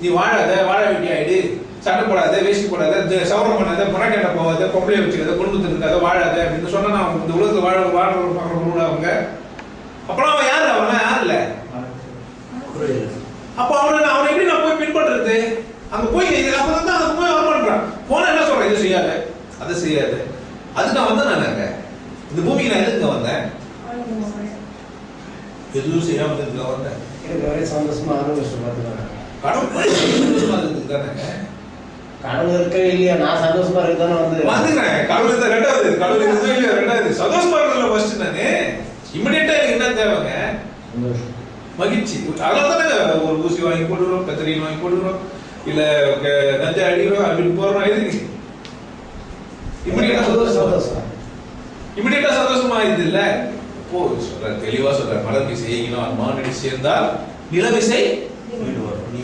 நீ வாழாத வாழ வேண்டிய ஆயிடு சட்டை போடாத வேஷ்டி போடாத சவரம் பண்ணாத புறக்கேட்ட போகாத பொம்பளை வச்சுக்காத குடும்பத்தில் இருக்காத வாழாத அப்படின்னு சொன்னா நான் இந்த உலகத்துல வாழ வாழ பார்க்கணும் அவங்க. அப்புறம் அவன் யாரு? அவன் யார் இல்ல? அப்ப அவனை நான் அவனை எப்படி நான் போய் பின்பற்றுறது? அங்க போய் இது அப்பதான் தான் அங்க போய் பண்றான் போன என்ன சொல்றேன் இது செய்யாத அதை செய்யாத. அதுக்கு நான் வந்தேன் நான் அங்க. இந்த பூமிக்கு நான் எதுக்கு வந்தேன்? எதுவும் செய்யாம இருந்துக்க வந்தேன். எனக்கு ஒரே சந்தோஷமா அனுபவிச்சு பார்த்துக்கலாம் கடவுள் இருக்கவே இல்லையா? நான் சந்தோஷமா இருக்கதானே வந்து. வந்துக்கிறேன் கடவுள் இருந்தா ரெண்டாவது கடவுள் இருந்தா இல்லையா ரெண்டாவது? சந்தோஷமா இருக்கல ஃபர்ஸ்ட் நானு இமிடியேட்டா எனக்கு என்ன தேவைங்க? மகிழ்ச்சி. அதனால தானே ஒரு ஊசி வாங்கி போடுறோம் கத்திரியில் வாங்கி போடுறோம் இல்ல நஞ்சை அடிக்கிறோம் அப்படின்னு போடுறோம் எதுக்கு இமிடியேட்டா சந்தோஷம். இமிடியேட்டா சந்தோஷமா இது இல்ல? போ சொல்ற தெளிவா சொல்ற மலர் விசை ஈகினோ அன்பான் சேர்ந்தால் நிலவிசை